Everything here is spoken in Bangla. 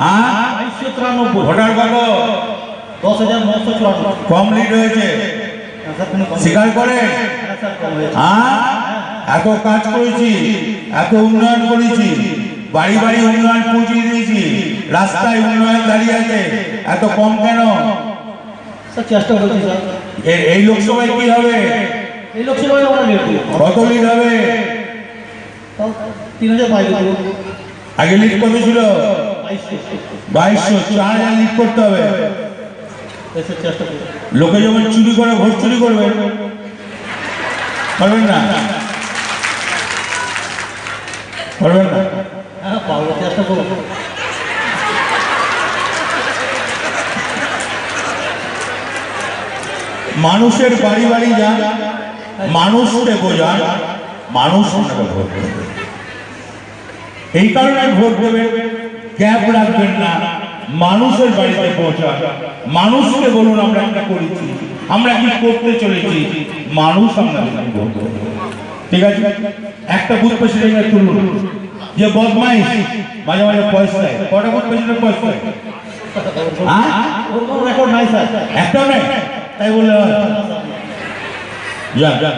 হ্যাঁ? ভোটার কত? দশ হাজার নশো চুরানব্বই কম লিড হয়েছে। হ্যাঁ। স্বীকার করে হ্যাঁ, এত কাজ করেছি এত উন্নয়ন করেছি বাড়ি বাড়ি উন্নয়ন পৌঁছে দিয়েছি রাস্তায় উন্নয়ন দাঁড়িয়ে আছে এত কম কেন? চেষ্টা করছি এই লোকসভায় কি হবে? এই লোকসভায় কত লিড হবে? তিন হাজার আগে লিড কত ছিল? বাইশশো চার করতে হবে। লোকে যখন চুরি করে, ভোট চুরি করবে। পারবেন না? পারবেন না? মানুষের বাড়ি বাড়ি যান মানুষকে বোঝান মানুষ দেবে। এই কারণে ভোট দেবেন গ্যাপ রাখবেন না। মানুষের বাড়িতে পৌঁছান। মানুষকে বলুন, আমরা একটা করেছি। আমরা কি করতে চলেছি? মানুষ আমরা ঠিক আছে? একটা বুথ প্রেসিডেন্ট তুলুন। যে বদমাইশ। মাঝে মাঝে পয়সা দেয়। কটা বুথ প্রেসিডেন্ট পয়সা দেয়? হ্যাঁ? রেকর্ড নাই স্যার একটাও নেই? তাই বললে যা যা